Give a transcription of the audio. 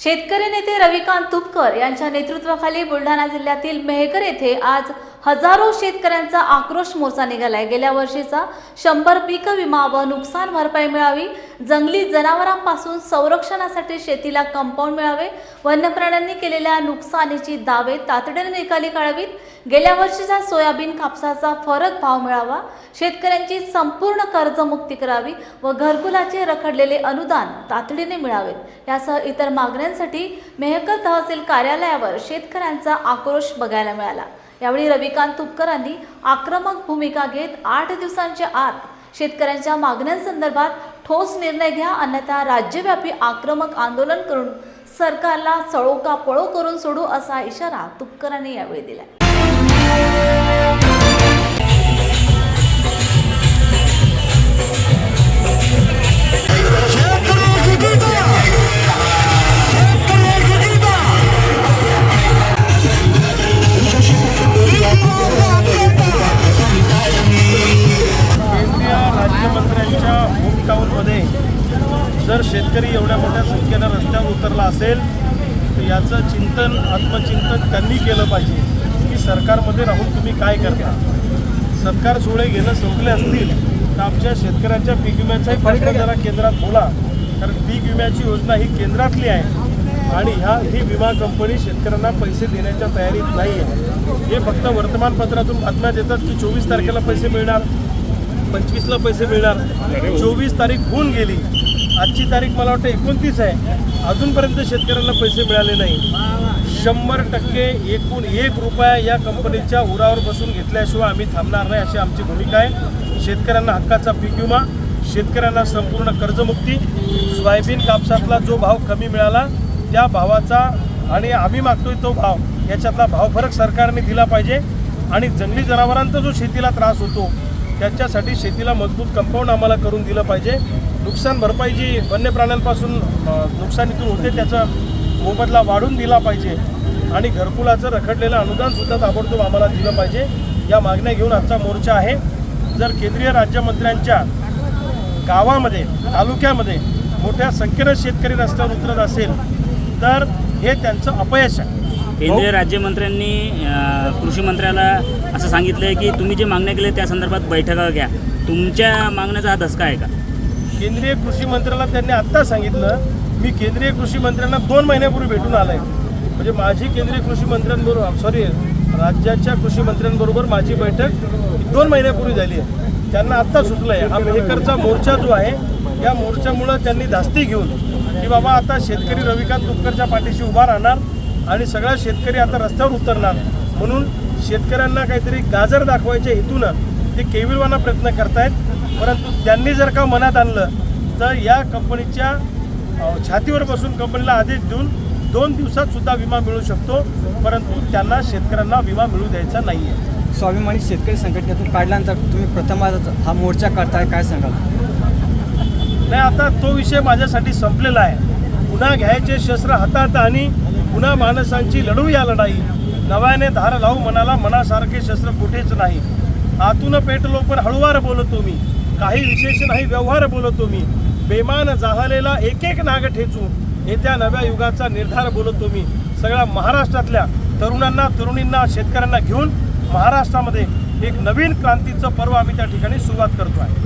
शेतकरी नेते रविकांत तुपकर यांच्या नेतृत्वाखाली बुलढाणा जिल्ह्यातील मेहकर येथे आज हजारो शेतकऱ्यांचा आक्रोश मोर्चा निघालाय. गेल्या वर्षीचा शंभर पीक विमा व नुकसान भरपाई मिळावी जंगली जनावरांपासून संरक्षणासाठी शेतीला कंपाऊंड मिळावे वन्य प्राण्यांनी केलेल्या नुकसानीची दावे तातडीने निकाली काढावीत गेल्या वर्षीचा सोयाबीन कापसाचा फरक भाव मिळावा शेतकऱ्यांची संपूर्ण कर्जमुक्ती करावी व घरकुलाचे रखडलेले अनुदान तातडीने मिळावेत. यासह इतर मागण्यांसाठी मेहकर तहसील कार्यालयावर शेतकऱ्यांचा आक्रोश बघायला मिळाला. यावेळी रविकांत तुपकरांनी आक्रमक भूमिका घेत आठ दिवसांच्या आत शेतकऱ्यांच्या मागण्यांसंदर्भात ठोस निर्णय घ्या अन्यथा राज्यव्यापी आक्रमक आंदोलन करून सरकारला सळो का पळो करून सोडू असा इशारा तुपकरांनी यावेळी दिला जर शेतकरी एवढ्या मोठ्या संख्येनं रस्त्यावर उतरला असेल तर याचं चिंतन आत्मचिंतन त्यांनी केलं पाहिजे. की सरकारमध्ये राहून तुम्ही काय करता? सरकार सोहळे घेणं संपले असतील तर आमच्या शेतकऱ्यांच्या पीक विम्याचाही प्रश्न जरा केंद्रात बोला. कारण पीक विम्याची योजना ही केंद्रातली आहे आणि ह्या ही विमा कंपनी शेतकऱ्यांना पैसे देण्याच्या तयारीत नाही आहे हे फक्त वर्तमानपत्रातून बातम्या देतात की चोवीस तारखेला पैसे मिळणार पंचवीसला पैसे मिळणार. चोवीस तारीख होऊन गेली. आजची तारीख मला वाटतं एकोणतीस आहे. अजूनपर्यंत शेतकऱ्यांना पैसे मिळाले नाही. शंभर टक्के एकूण एक रुपया या कंपनीच्या उरावर बसून घेतल्याशिवाय आम्ही थांबणार नाही अशी आमची भूमिका आहे. शेतकऱ्यांना हक्काचा पीक विमा शेतकऱ्यांना संपूर्ण कर्जमुक्ती सोयाबीन कापसातला जो भाव कमी मिळाला त्या भावाचा आणि आम्ही मागतोय तो भाव याच्यातला भाव फरक सरकारने दिला पाहिजे. आणि जंगली जनावरांचा जो शेतीला त्रास होतो त्याच्यासाठी शेतीला मजबूत कंपाऊंड आम्हाला करून दिलं पाहिजे. नुकसान भरपाई जी वन्य प्राण्यांपासून नुकसानीतून होते त्याचं मोबदला वाढून दिला पाहिजे. आणि घरकुलाचं रखडलेलं अनुदानसुद्धा ताबडतोब आम्हाला दिलं पाहिजे. या मागण्या घेऊन आजचा मोर्चा आहे. जर केंद्रीय राज्यमंत्र्यांच्या गावामध्ये तालुक्यामध्ये मोठ्या संख्येनं शेतकरी रस्त्यावर उतरत असेल तर हे त्यांचं अपयश आहे. केंद्रीय राज्यमंत्र्यांनी कृषी मंत्र्याला असं सांगितलं आहे की तुम्ही जे मागण्या केल्या त्या संदर्भात बैठका घ्या. तुमच्या मागण्याचा हा धसका आहे का? केंद्रीय कृषी मंत्र्याला त्यांनी आत्ता सांगितलं मी केंद्रीय कृषी मंत्र्यांना दोन महिन्यापूर्वी भेटून आलोय. म्हणजे माझी केंद्रीय कृषी मंत्र्यांबरोबर सॉरी राज्याच्या कृषी मंत्र्यांबरोबर माझी बैठक दोन महिन्यापूर्वी झाली आहे. त्यांना आत्ता सुचलं आहे हा मेहकरचा मोर्चा जो आहे या मोर्चामुळं त्यांनी धास्ती घेऊन की बाबा आता शेतकरी रविकांत तुपकरच्या पाठीशी उभा राहणार आणि सगळा शेतकरी आता रस्त्यावर उतरणार. म्हणून शेतकऱ्यांना काहीतरी गाजर दाखवायच्या हेतूनं ते केविलवाना प्रयत्न करतायत. परंतु त्यांनी जर का मनात आणलं तर या कंपनीच्या छातीवर बसून कंपनीला आदेश देऊन दोन दिवसात सुद्धा विमा मिळू शकतो परंतु त्यांना शेतकऱ्यांना विमा मिळू द्यायचा नाही आहे स्वाभिमानी शेतकरी संघटनेतून काढल्यानंतर तुम्ही प्रथमच हा मोर्चा करताय काय सांगाल? नाही आता तो विषय माझ्यासाठी संपलेला आहे. पुन्हा घ्यायचे शस्त्र हातात आणि पुन्हा माणसांची लढू या लढाई. नव्याने धार लावू मनाला मनासारखे शस्त्र कुठेच नाही. आतून पेटलो पण हळुवार बोलतो मी. काही विशेष नाही व्यवहार बोलतो मी. बेमान जाहलेला एक एक नाग ठेचून येत्या नव्या युगाचा निर्धार बोलतो मी सगळ्या महाराष्ट्रातल्या तरुणांना तरुणींना शेतकऱ्यांना घेऊन महाराष्ट्रामध्ये एक नवीन क्रांतीचं पर्व आम्ही त्या ठिकाणी सुरुवात करतो आहे